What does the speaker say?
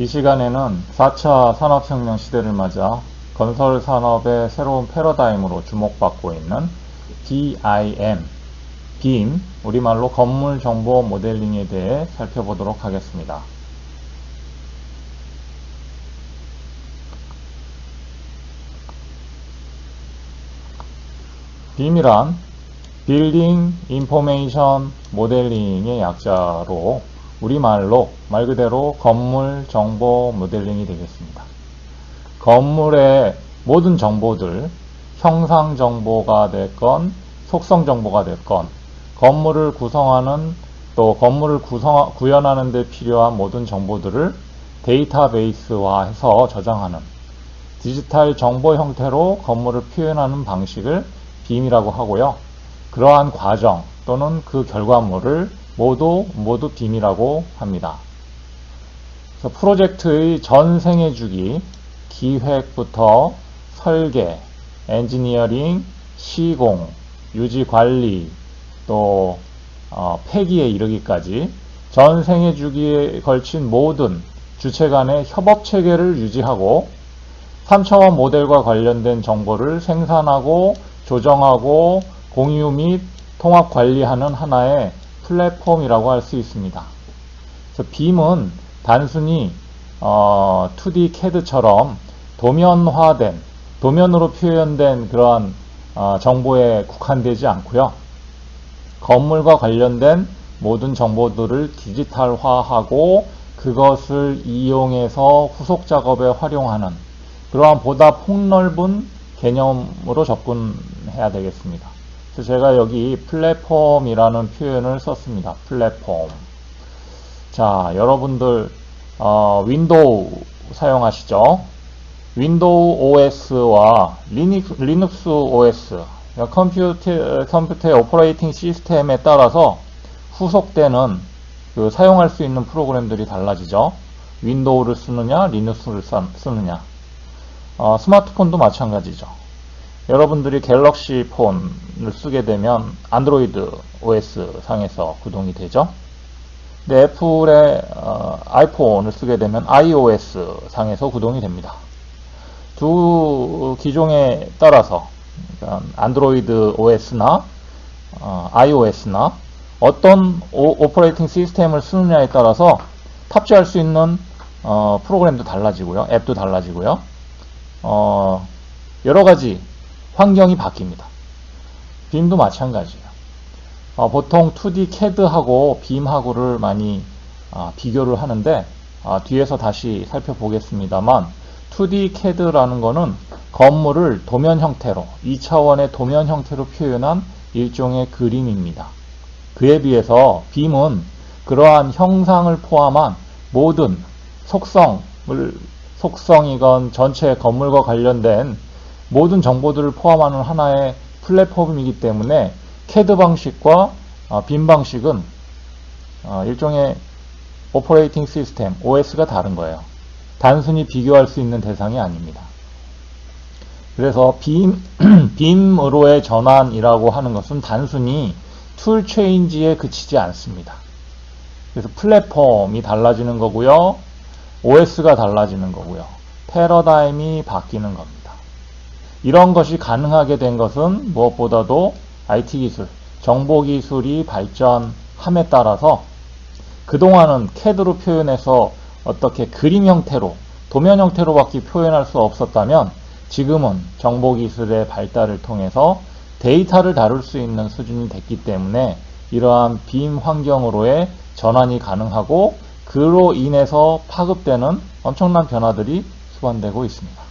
이 시간에는 4차 산업혁명 시대를 맞아 건설 산업의 새로운 패러다임으로 주목받고 있는 BIM, BIM, 우리말로 건물 정보 모델링에 대해 살펴보도록 하겠습니다. BIM이란 Building Information Modeling의 약자로 우리말로 말 그대로 건물 정보 모델링이 되겠습니다. 건물의 모든 정보들, 형상 정보가 됐건, 속성 정보가 됐건, 건물을 구성하는 또 건물을 구성, 구현하는 데 필요한 모든 정보들을 데이터베이스화해서 저장하는 디지털 정보 형태로 건물을 표현하는 방식을 빔이라고 하고요. 그러한 과정 또는 그 결과물을 모두 모두 빔이라고 합니다. 그래서 프로젝트의 전 생애 주기, 기획부터 설계, 엔지니어링, 시공, 유지 관리, 또 어, 폐기에 이르기까지 전 생애 주기에 걸친 모든 주체 간의 협업 체계를 유지하고 3차원 모델과 관련된 정보를 생산하고 조정하고 공유 및 통합 관리하는 하나의 플랫폼이라고 할 수 있습니다. 그래서 빔은 단순히 어, 2D CAD처럼 도면화된 도면으로 표현된 그러한 어, 정보에 국한되지 않고요. 건물과 관련된 모든 정보들을 디지털화하고 그것을 이용해서 후속 작업에 활용하는 그러한 보다 폭넓은 개념으로 접근해야 되겠습니다. 그래서 제가 여기 플랫폼이라는 표현을 썼습니다. 플랫폼. 자, 여러분들 어, 윈도우 사용하시죠? 윈도우 OS와 리눅, 리눅스 OS, 컴퓨터, 컴퓨터의 오퍼레이팅 시스템에 따라서 후속되는 그 사용할 수 있는 프로그램들이 달라지죠. 윈도우를 쓰느냐, 리눅스를 쓰느냐. 어, 스마트폰도 마찬가지죠. 여러분들이 갤럭시 폰을 쓰게 되면 안드로이드 OS 상에서 구동이 되죠. 근데 애플의 어, 아이폰을 쓰게 되면 iOS 상에서 구동이 됩니다. 두 기종에 따라서 그러니까 안드로이드 OS나 어, iOS나 어떤 오, 퍼레이팅 시스템을 쓰느냐에 따라서 탑재할 수 있는 어, 프로그램도 달라지고요. 앱도 달라지고요. 어, 여러 가지 환경이 바뀝니다. 빔도 마찬가지예요. 어, 보통 2D CAD하고 빔하고를 많이 어, 비교를 하는데 어, 뒤에서 다시 살펴보겠습니다만 2D CAD라는 거는 건물을 도면 형태로 2차원의 도면 형태로 표현한 일종의 그림입니다. 그에 비해서 빔은 그러한 형상을 포함한 모든 속성을 속성이건 전체 건물과 관련된 모든 정보들을 포함하는 하나의 플랫폼이기 때문에 CAD 방식과 어, 빔 방식은 어, 일종의 오퍼레이팅 시스템 OS가 다른 거예요. 단순히 비교할 수 있는 대상이 아닙니다. 그래서 빔, 빔으로의 전환이라고 하는 것은 단순히 툴 체인지에 그치지 않습니다. 그래서 플랫폼이 달라지는 거고요. OS가 달라지는 거고요. 패러다임이 바뀌는 겁니다. 이런 것이 가능하게 된 것은 무엇보다도 IT 기술, 정보 기술이 발전함에 따라서 그동안은 CAD로 표현해서 어떻게 그림 형태로, 도면 형태로밖에 표현할 수 없었다면 지금은 정보 기술의 발달을 통해서 데이터를 다룰 수 있는 수준이 됐기 때문에 이러한 빔 환경으로의 전환이 가능하고 그로 인해서 파급되는 엄청난 변화들이 수반되고 있습니다.